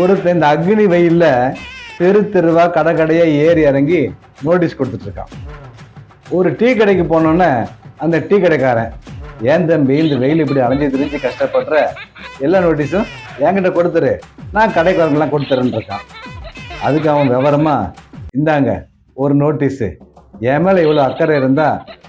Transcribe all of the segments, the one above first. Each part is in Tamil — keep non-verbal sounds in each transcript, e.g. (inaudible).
ஒருத்தன் இந்த அக்னி வெயில்ல தெரு தெருவா கடை கடையா ஏறி இறங்கி நோட்டீஸ் கொடுத்துட்டு இருக்கான் ஒரு டீ கடைக்கு போனோன்னே அந்த டீ கடைக்காரன் ஏன் தம்பி இந்த வெயில் இப்படி அலைஞ்சு திரிஞ்சு கஷ்டப்படுற? எல்லா நோட்டீஸும் என்கிட்ட கொடுத்துரு. நான் கடைக்கு கொடுத்துறேன்னு இருக்கான் அதுக்கு அவன் விவரமா இந்தாங்க ஒரு நோட்டீஸு என் மேலே இவ்வளோ அக்கறை இருந்தா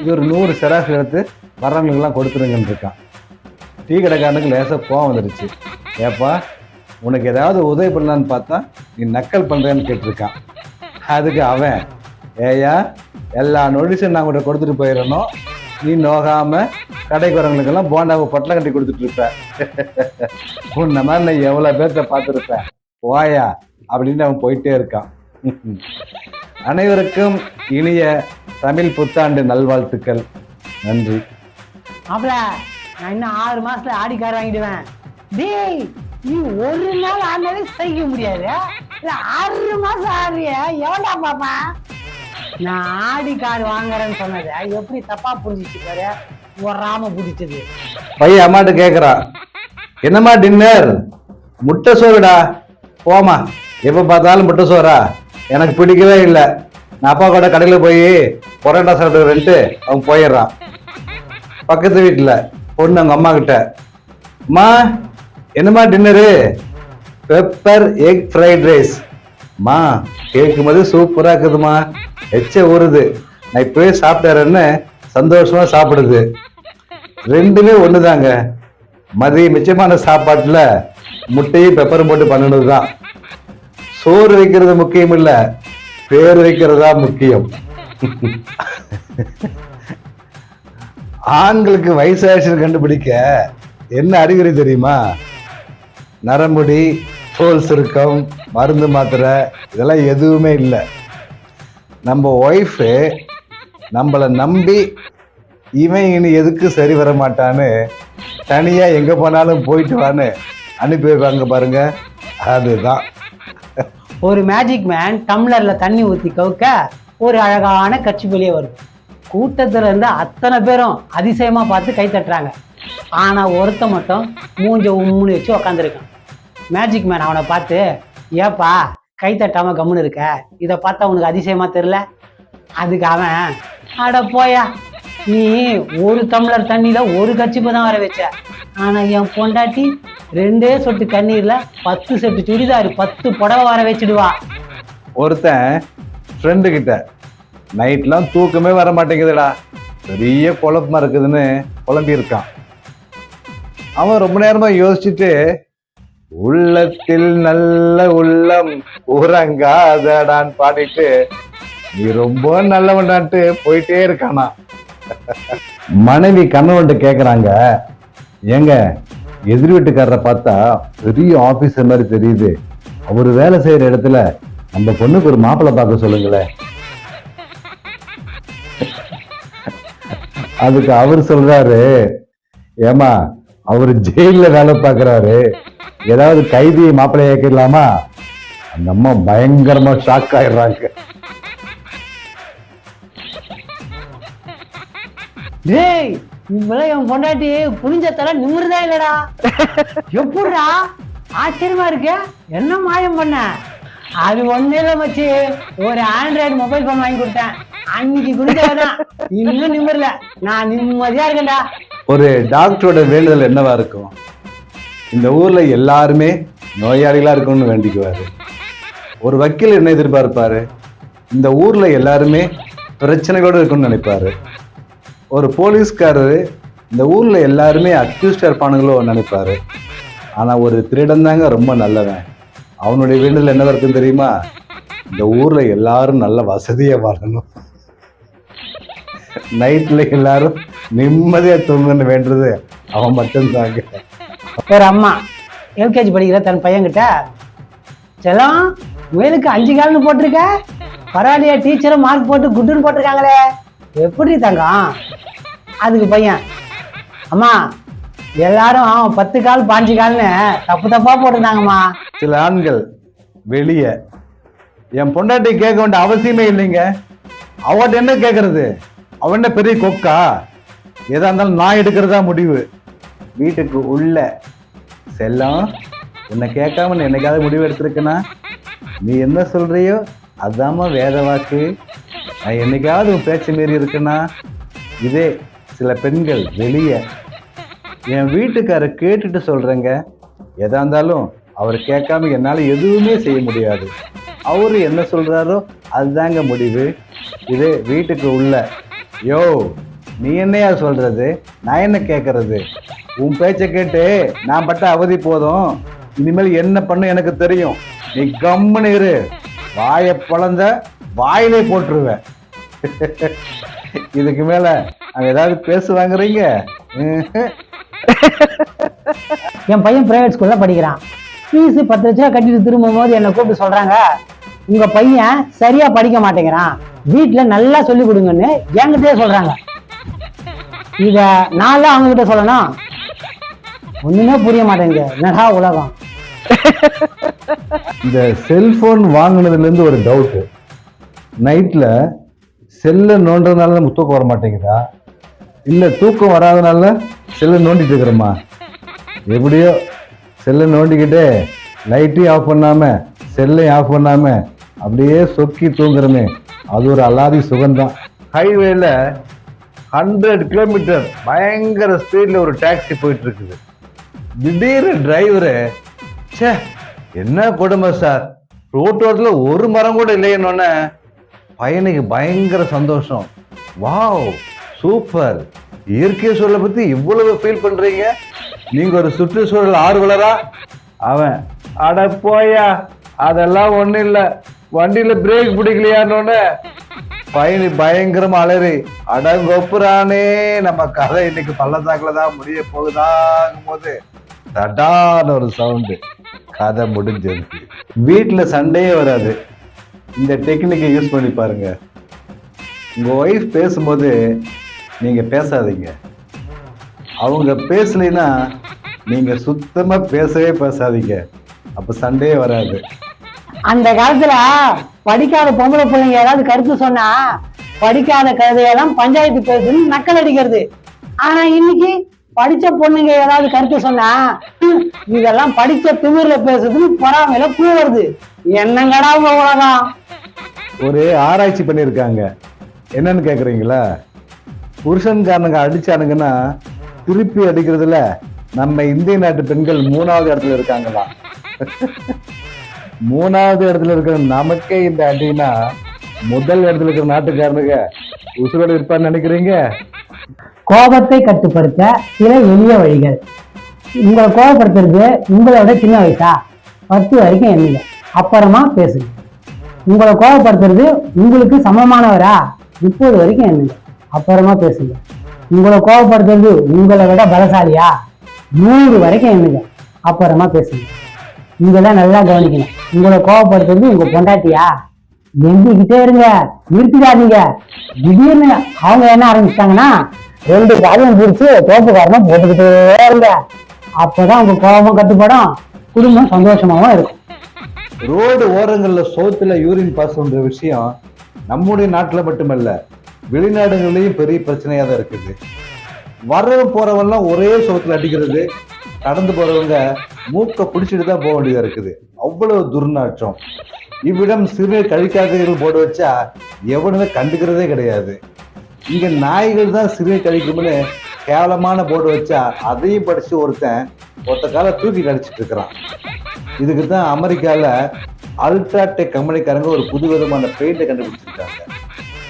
இது ஒரு நூறு செராஸ் எடுத்து வர்றவங்களுக்கெல்லாம் கொடுத்துருங்கன்னு இருக்கான் டீ கடைக்காரனுக்கு லேசாக கோவம் வந்துடுச்சு ஏப்பா உனக்கு ஏதாவது உதவி பண்ணலான்னு பார்த்தா நீ நக்கல் பண்ணுறேன்னு கேட்டிருக்கான். அதுக்கு அவன் ஏயா எல்லா நோட்டீஸும் நான் உங்கள்கிட்ட கொடுத்துட்டு போயிடணும். நீ நோகாம கடைக்கு வரவங்களுக்கெல்லாம் போண்டாவை பொட்டலை கட்டி கொடுத்துட்டு இருப்ப. (laughs) உன்ன மாதிரி நான் எவ்வளோ பேர்த்த பார்த்துருப்பேன். போயா அப்படின்னு அவன் போயிட்டே இருக்கான். (laughs) அனைவருக்கும் இனிய தமிழ் புத்தாண்டு நல்வாழ்த்துக்கள். நன்றி. மாப்பிள நான் இன்னும் ஆறு மாசத்துல ஆடி கார் வாங்கிடுவேன். டேய் நீ ஒரு நாள் ஆனாலே சகிக்க முடியாது இல்ல ஆறு மாசம் ஆறிய எவன்டா பாப்பா? நான் ஆடி கார் வாங்குறேன்னு சொன்னது. எப்படி தப்பா புரிஞ்சிச்சு பாரு. ஒராம புடிச்சது. பையன் அம்மாட்ட கேட்குறா என்னம்மா டின்னர் முட்டை சோறுடா. போமா எப்போ பார்த்தாலும் முட்டை சோறா. எனக்கு பிடிக்கவே இல்லை. நான் அப்பா கூட கடையில் போய் பொரோட்டா சாப்பிடுறேன்ட்டு அவன் போயிடுறான். பக்கத்து வீட்டில் பொண்ணு அவங்க அம்மா கிட்ட அம்மா என்னம்மா dinner pepper egg fried rice மா கேட்கும்போது சூப்பராக இருக்குதுமா எச்ச ஊறுது. நான் இப்பவே சாப்பிட்டாரன்னு சந்தோஷமா சாப்பிடுது. ரெண்டுமே ஒண்ணுதாங்க. மதிய மிச்சமான சாப்பாட்டில் முட்டையும் பெப்பரும் போட்டு பண்ணினது தான் சோறு வைக்கிறது முக்கியம் இல்லை பேர் வைக்கிறதா முக்கியம். ஆண்களுக்கு வயசாச்சுன்னு கண்டுபிடிக்க என்ன அறிகுறி தெரியுமா? நரம்புடி தோல் சுருக்கம் மருந்து மாத்திரை இதெல்லாம் எதுவுமே இல்லை. நம்ம ஒய்ஃபு நம்மளை நம்பி இவன் இனி எதுக்கு சரி வர மாட்டான்னு தனியாக எங்கே போனாலும் போயிட்டு வான்னு அனுப்பி வைப்பாங்க பாருங்க. அதுதான். ஒரு மேஜிக் மேன் டம்ளரில் தண்ணி ஊற்றி கவுக்க ஒரு அழகான கட்சி வெளியே வரும். கூட்டத்தில் இருந்து அத்தனை பேரும் அதிசயமாக பார்த்து கை தட்டுறாங்க. ஆனால் ஒருத்த மட்டும் மூஞ்ச உம்முன்னு வச்சு உக்காந்துருக்கான். மேஜிக் மேன் அவனை பார்த்து ஏப்பா கை தட்டாம கம்முன்னு இருக்க. இதை பார்த்தா உனக்கு அதிசயமா தெரில அதுக்கு அவன் அட போயா நீ ஒரு டம்ளர் தண்ணியில ஒரு கச்சிப்பு தான் வர வச்ச. ஆனா என் பொண்டாட்டி ரெண்டே சொட்டு கண்ணீர்ல பத்து செட்டு சுடிதார் பத்து புடவை வர வச்சிடுவா. ஒருத்தன் ஃப்ரெண்டு கிட்ட நைட்லாம் தூக்கமே வர மாட்டேங்குதுடா. பெரிய குழப்பமா இருக்குதுன்னு குழம்பி இருக்கான் அவன் ரொம்ப நேரமா யோசிச்சுட்டு உள்ளத்தில் நல்ல உள்ளம் உறங்காதடான்னு பாடிட்டு நீ ரொம்ப நல்லவன்டான்ட்டு போயிட்டே இருக்கானா? மனைவி கணவன்ட்டு கேக்குறாங்க. ஏங்க எதிர் வீட்டுக்காரரை பார்த்தா பெரிய ஆபீசர் மாதிரி தெரியுது. அவர் வேலை செய்யற இடத்துல அந்த பொண்ணுக்கு ஒரு மாப்பிள்ளை பார்க்க சொல்லுங்களேன் அதுக்கு அவர் சொல்றாரு ஏமா அவர் ஜெயில வேலை பார்க்கறாரு. ஏதாவது கைதி மாப்பிள்ளை ஏக்கிடலாமா அந்த அம்மா பயங்கரமா ஷாக் ஆயிடுறாங்க. டேய் இவ்வளவு என் பொண்டாட்டி புரிஞ்ச தர நிமிர்தா இல்லடா. எப்படிடா ஆச்சரியமா இருக்கு என்ன மாயம் பண்ண? அது ஒண்ணு இல்ல மச்சி. ஒரு ஆண்ட்ராய்டு மொபைல் போன் வாங்கி கொடுத்தேன். அன்னைக்கு குடிச்சவதான் இன்னும் நிமிரல. நான் நிம்மதியா இருக்கேன்டா. ஒரு டாக்டரோட வேண்டுதல் என்னவா இருக்கும்? இந்த ஊரில் எல்லாருமே நோயாளிகளாக இருக்கணும்னு வேண்டிக்குவார். ஒரு வக்கீல் என்ன எதிர்பார்ப்பார்? இந்த ஊரில் எல்லாருமே பிரச்சனைகளோடு இருக்கணும்னு நினைப்பாரு. ஒரு போலீஸ்காரரு இந்த ஊரில் எல்லாருமே அக்யூஸ்டாக இருப்பானுங்களோ நினைப்பாரு. ஆனால் ஒரு திருடன் தாங்க ரொம்ப நல்லவன். அவனுடைய வேண்டுதல் என்ன இருக்குன்னு தெரியுமா? இந்த ஊரில் எல்லாரும் நல்ல வசதியாக வாழணும். நைட்டில் எல்லாரும் நிம்மதியாக தூங்கன்னு வேண்டுறது அவன் மட்டும்தாங்க. ஒரு அம்மா. எல்கேஜி படிக்கிற தன் பையன்கிட்ட செல்லம் முயலுக்கு அஞ்சு கால்னு போட்டிருக்க. பரவாயில்லையா டீச்சரும் மார்க் போட்டு குட்டுன்னு போட்டிருக்காங்களே. எப்படி தங்கம்? அதுக்கு பையன் அம்மா எல்லாரும் பத்து கால் பாஞ்சு கால்னு தப்பு தப்பா போட்டிருந்தாங்கம்மா. சில ஆண்கள் வெளியே என் பொண்டாட்டி கேட்க வேண்டிய அவசியமே இல்லைங்க. அவட்ட என்ன கேட்கறது? அவன் என்ன பெரிய கொக்கா? எதா இருந்தாலும் நான் எடுக்கிறதா முடிவு. வீட்டுக்கு உள்ள செல்லம் உன்னை கேட்காம நான் என்னைக்காவது முடிவு எடுத்திருக்கனா நீ என்ன சொல்றியோ அதாம்மா வேத வாக்கு. நான் என்னைக்காவது உன் பேச்சு மீறி இருக்கேனா இதே சில பெண்கள் வெளியே என் வீட்டுக்காரர் கேட்டுட்டு சொல்றேங்க. எதா இருந்தாலும் அவர் கேட்காம என்னால் எதுவுமே செய்ய முடியாது. அவர் என்ன சொல்றாரோ அதுதாங்க முடிவு. இது வீட்டுக்கு உள்ள யோ நீ என்னையா சொல்றது? நான் என்ன கேட்கறது? உன் பேச்சை கேட்டு நான் பட்ட அவதி போதும். இனிமேல் என்ன பண்ணு எனக்கு தெரியும். நீ கம்முன்னு இரு. வாயை பழந்த வாயிலே போட்டுருவேன் (laughs) இதுக்கு மேல அவன் ஏதாவது பேசுவாங்கிறீங்க (laughs) என் பையன் பிரைவேட் ஸ்கூல்ல படிக்கிறான். ஃபீஸ் பத்து லட்ச ரூபா கட்டிட்டு திரும்பும் போது என்னை கூப்பிட்டு சொல்றாங்க உங்க பையன் சரியா படிக்க மாட்டேங்கிறான். வீட்டுல நல்லா சொல்லி கொடுங்கன்னு என்கிட்டயே சொல்றாங்க. இத நான் அவங்க கிட்ட சொல்லணும். ஒண்ணுமே புரிய மாட்டேங்குது. என்னடா உலகம்? இந்த செல்போன் வாங்கினதுலேருந்து ஒரு டவுட்டு நைட்டில் செல்லை நோண்டுறதுனால நமக்கு தூக்கம் வர மாட்டேங்குதா? இல்லை தூக்கம் வராதனால செல்லை நோண்டிட்டு இருக்கிறோமா? எப்படியோ செல்லை நோண்டிக்கிட்டே லைட்டையும் ஆஃப் பண்ணாமல் செல்லையும் ஆஃப் பண்ணாமல் அப்படியே சொக்கி தூங்குறமே. அது ஒரு அலாதி சுகம்தான். ஹைவேல ஹண்ட்ரட் கிலோமீட்டர் பயங்கர ஸ்பீடில் ஒரு டாக்ஸி போயிட்டு இருக்குது. திடீர்னு டிரைவரு ச்சே என்ன கொடுமை சார்? ரோட்டோரத்தில் ஒரு மரம் கூட இல்லையன்னொன்னே பையனுக்கு பயங்கர சந்தோஷம். வாவ் சூப்பர் இயற்கை சூழலை பற்றி இவ்வளவு ஃபீல் பண்ணுறீங்க நீங்கள் ஒரு சுற்றுச்சூழல் ஆர்வலரா? அவன் அட போயா அதெல்லாம் ஒன்றும் இல்லை. வண்டியில் பிரேக் பிடிக்கலையான்னொன்னே. பையனு பயங்கரமாக அலறி அடங்கொப்புறானே நம்ம கதை இன்னைக்கு பள்ளத்தாக்கில் தான் முடிய போகுதாங்கும் போது தடான்னு ஒரு சவுண்டு. கதை முடிஞ்சது. வீட்டில் சண்டையே வராது. இந்த டெக்னிக்கை யூஸ் பண்ணி பாருங்க. உங்கள் ஒய்ஃப் பேசும்போது நீங்கள் பேசாதீங்க. அவங்க பேசலைன்னா நீங்கள் சுத்தமாக பேசவே பேசாதீங்க. அப்போ சண்டையே வராது. அந்த காலத்துல படிக்காத பொம்பளை பிள்ளைங்க ஏதாவது கருத்து சொன்னா படிக்காத கதையெல்லாம் பஞ்சாயத்து பேசுன்னு நக்கல் அடிக்கிறது. ஆனா இன்னைக்கு படிச்ச பொண்ணுங்க ஏதாவது கருத்து சொன்னா இதெல்லாம் படிச்ச திமிர்ல பேசுதுன்னு பொறாமையில வருது. என்னங்கடா உங்க உலகம்? ஒரு ஆராய்ச்சி பண்ணியிருக்காங்க என்னன்னு கேக்குறீங்களா? புருஷன்காரனுங்க அடிச்சானுங்கன்னா திருப்பி அடிக்கிறதுல நம்ம இந்திய நாட்டு பெண்கள் மூணாவது இடத்துல இருக்காங்களா? மூணாவது இடத்துல இருக்கிற நமக்கே இந்த அடின்னா முதல் இடத்துல இருக்கிற நாட்டுக்காரனுங்க உசுரோடு இருப்பான்னு நினைக்கிறீங்க? கோபத்தை கட்டுப்படுத்த சில எளிய வழிகள். உங்களை கோபப்படுத்துறது உங்களோட சின்ன வயசா? பத்து வரைக்கும் எண்ணுங்க அப்புறமா பேசுங்க. உங்களை கோபப்படுத்துறது உங்களுக்கு சமமானவரா? முப்பது வரைக்கும் எண்ணுங்க அப்புறமா பேசுங்க. உங்களை கோபப்படுத்துறது உங்களை விட பலசாலியா? நூறு வரைக்கும் எண்ணுங்க அப்புறமா பேசுங்க. இங்கெல்லாம் நல்லா கவனிக்கணும். உங்களை கோபப்படுத்துறது உங்க பொண்டாட்டியா? எந்திக்கிட்டே இருங்க. நிறுத்திடாதீங்க. திடீர்னு அவங்க என்ன ஆரம்பிச்சிட்டாங்கன்னா ரெண்டு காலையும் பிடிச்சி தோப்பு காரணம் போட்டுக்கிட்டே இருங்க. அப்பதான் உங்க கோபமும் கட்டுப்படும் குடும்பம் சந்தோஷமாவும் இருக்கும். ரோடு ஓரங்கள்ல சோத்துல யூரின் பாஸ் பண்ற விஷயம் நம்முடைய நாட்டுல மட்டுமல்ல வெளிநாடுகள்லயும் பெரிய பிரச்சனையா தான் இருக்குது. வர்றவன் போறவெல்லாம் ஒரே சோத்துல அடிக்கிறது கடந்து போறவங்க மூக்க பிடிச்சிட்டு தான் போக வேண்டியதா இருக்குது. அவ்வளவு துர்நாற்றம். இவ்விடம் சிறு கழிக்காதீர்கள் போட்டு வச்சா எவனுமே கண்டுக்கிறதே கிடையாது. இங்கே நாய்கள் தான் சிறுவை கழிக்கும்னு கேவலமான போர்டு வச்சா அதையும் படிச்சு ஒருத்தன் ஒருத்த கால தூக்கி கழிச்சிட்டு இருக்கிறான். இதுக்கு தான் அமெரிக்கால அல்ட்ராடெக் கம்பெனிக்காரங்க ஒரு புது விதமான பெயிண்டை கண்டுபிடிச்சிருக்காங்க.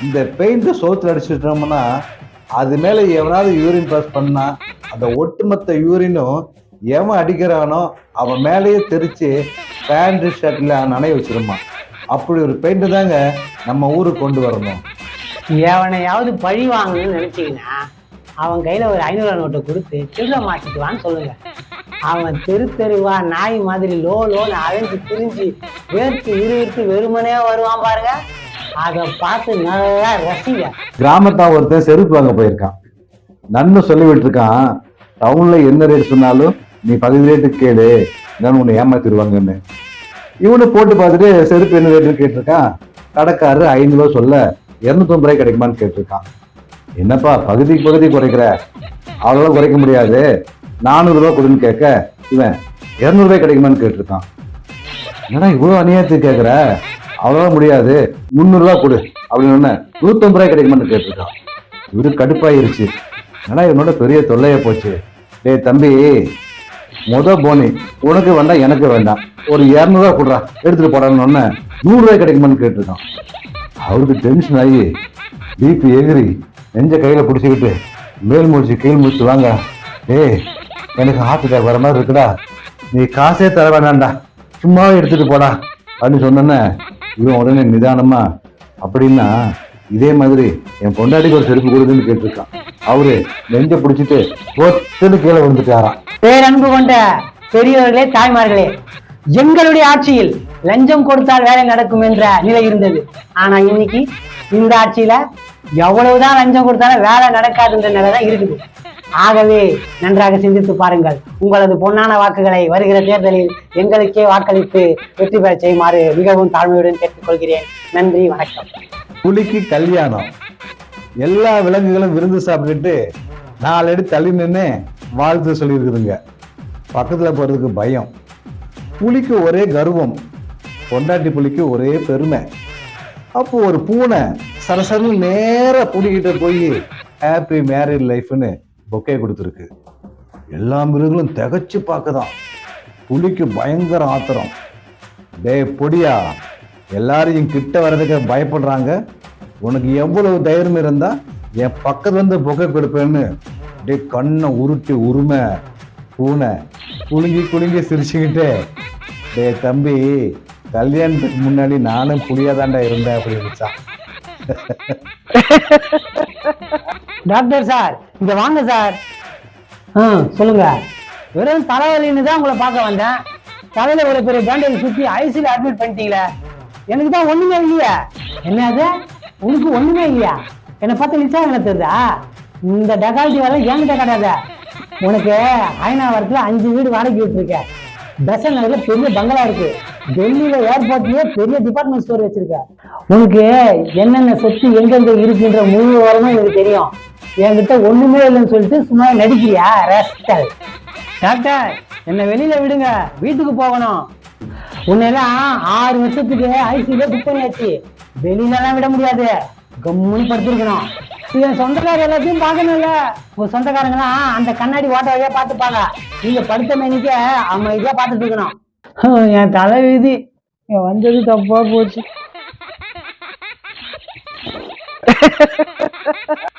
இந்த பெயிண்ட்டை சோத்துல அடிச்சுட்டோம்னா அது மேலே எவனாவது யூரின் பாஸ் பண்ணா அந்த ஒட்டுமொத்த யூரினும் எவன் அடிக்கிறானோ அவன் மேலேயே தெரிச்சு பேண்ட் ஷர்ட்ல நனைய வச்சிருமா அப்படி ஒரு பெயிண்ட் தாங்க நம்ம ஊருக்கு கொண்டு வரணும். எவனையாவது பழி வாங்கணும்னு நினைச்சீங்கன்னா அவன் கையில ஒரு ஐநூறு நோட்டை கொடுத்து திருட மாட்டிக்குவான்னு சொல்லுங்க. அவன் தெரு தெருவா நாய் மாதிரி லோ லோன்னு அழைஞ்சு திரிஞ்சு வேர்த்து இருவிட்டு வெறுமனே வருவான் பாருங்க. அதை பார்த்து நல்லா ரசிங்க. கிராமத்தா ஒருத்தன் செருப்பு வாங்க போயிருக்கான். நன்மை சொல்லி விட்டுருக்கான் டவுன்ல என்ன ரேட் சொன்னாலும் நீ பகுதி ரேட்டுக்கு கேளு இல்லைன்னு உன்னை ஏமாத்திடுவாங்கன்னு. இவனு போட்டு பார்த்துட்டு செருப்பு என்ன ரேட்டு கேட்டிருக்கான்? கடைக்காரர் ஐநூறுவா சொல்ல இரநூத்தொம்பது ரூபாய் கிடைக்குமான்னு கேட்டிருக்கான். என்னப்பா பகுதிக்கு பகுதி குறைக்கிற? அவ்வளோ குறைக்க முடியாது. நானூறு ரூபா கொடுன்னு கேட்க இவன் இரநூறுபாய் கிடைக்குமான்னு கேட்டிருக்கான். ஏன்னா இவ்வளோ அநியாயத்துக்கு கேட்குற அவ்வளோ முடியாது. முந்நூறுரூவா கொடு. அப்படின்னு ஒன்று நூற்றம்பது ரூபாய் கிடைக்குமான்னு கேட்டிருக்கான். இவரு கடுப்பாயிருச்சு. ஏன்னா இவனோட பெரிய தொல்லையா போச்சு? டேய் தம்பி முத போனி உனக்கு வேண்டாம் எனக்கு வேண்டாம். ஒரு இரநூறுவா கொடுறா. எடுத்துகிட்டு போடான்னு ஒன்று நூறுரூவாய் கிடைக்குமான்னு கேட்டிருக்கான். அவருக்கு டென்ஷன் ஆகி பிபி எகிரி நெஞ்ச கையில் பிடிச்சிக்கிட்டு மேல் முடிச்சு கீழ் முடிச்சு வாங்க. ஏய் எனக்கு ஹார்ட் அட்டாக் வர மாதிரி இருக்குடா. நீ காசே தர வேணாம்டா. சும்மாவே எடுத்துகிட்டு போடா. அப்படின்னு சொன்னோன்னே இவன் உடனே நிதானமா அப்படின்னா இதே மாதிரி என் பொண்டாட்டிக்கு ஒரு செருப்பு கொடுக்குன்னு கேட்டிருக்கான். அவரு நெஞ்ச பிடிச்சிட்டு ஒத்துன்னு கீழே விழுந்துட்டாராம். பேரன்பு கொண்ட பெரியவர்களே தாய்மார்களே எங்களுடைய ஆட்சியில் லஞ்சம் கொடுத்தால் வேலை நடக்கும் என்ற நிலை இருந்தது. ஆனா இன்னைக்கு இந்த ஆட்சியில எவ்வளவுதான் லஞ்சம் கொடுத்தாலும் வேலை நடக்காதுன்ற நிலை தான் இருக்குது. ஆகவே நன்றாக சிந்தித்து பாருங்கள். உங்களது பொன்னான வாக்குகளை வருகிற தேர்தலில் எங்களுக்கே வாக்களித்து வெற்றி பெற செய்யுமாறு மிகவும் தாழ்மையுடன் கேட்டுக்கொள்கிறேன். நன்றி வணக்கம். புலிக்கு கல்யாணம். எல்லா விலங்குகளும் விருந்து சாப்பிட்டுட்டு நாலடி தள்ளி நின்று வாழ்த்து சொல்லியிருக்குதுங்க. பக்கத்தில் போறதுக்கு பயம். புலிக்கு ஒரே கர்வம். பொண்டாட்டி புலிக்கு ஒரே பெருமை. அப்போ ஒரு பூனை சரசரன்னு நேராக புலிகிட்ட போய் ஹாப்பி மேரிட் லைஃப்னு பொக்கே கொடுத்துருக்கு. எல்லா மிருகங்களும் திகச்சு பார்க்குதான். புலிக்கு பயங்கர ஆத்திரம். டேய் பொடியா எல்லாரையும் கிட்ட வர்றதுக்கு பயப்படுறாங்க. உனக்கு எவ்வளவு தைரியம் இருந்தா என் பக்கத்துல வந்து புகை கொடுப்பேன்னு. டே கண்ணை உருட்டி உருமை பூனை. குலுங்கி குலுங்கி சிரிச்சுக்கிட்டு டே தம்பி கல்யாணத்துக்கு முன்னாடி நானும் புளியாதாண்டா இருந்தேன் அப்படி இருந்துச்சான் டாக்டர் சார் இங்க வாங்க சார். ஆ சொல்லுங்க. வெறும் தலைவலின்னு தான் உங்களை பார்க்க வந்தேன். தலையில ஒரு பெரிய பேண்டேஜ் சுத்தி ஐசியில் அட்மிட் பண்ணிட்டீங்களே. எனக்கு தான் ஒண்ணுமே இல்லையா. என்னது உனக்கு ஒண்ணுமே இல்லையா? என்னை பார்த்து நிச்சா என்ன தெரியுதா? இந்த டெகால்ட்டி வேலை என்கிட்ட கிடையாது. உனக்கு ஐநாவரத்துல அஞ்சு வீடு வாடகை விட்டுருக்க பெசன் நகரில் பெரிய பங்களா இருக்கு. டெல்லியில ஏர்போர்ட்லயே பெரிய டிபார்ட்மெண்ட் ஸ்டோர் வச்சிருக்க உனக்கு என்னென்ன சொத்து எங்கெங்க இருக்குன்ற முழு விவரமும் எனக்கு தெரியும். என்கிட்ட ஒண்ணுமே இல்லைன்னு சொல்லிட்டு சும்மா நடிக்கிறியா? ரஸ்கல் டாக்டர் என்னை வெளியில விடுங்க. வீட்டுக்கு போகணும். உன்னெல்லாம் ஆறு வருஷத்துக்கு ஐசியில புக் பண்ணியாச்சு. வெளியிலலாம் விட முடியாது. கம்முன்னு படுத்திருக்கணும். என் சொந்தக்காரர் எல்லாத்தையும் பார்க்கணும்ல. உங்க சொந்தக்காரங்களாம் அந்த கண்ணாடி ஓட்டையே பார்த்துப்பாங்க. நீங்க படுத்த மேனிக்க அமைதியா பார்த்துட்டு இருக்கணும். (laughs) என் தலை விதி வந்தது தப்பா போச்சு. (laughs)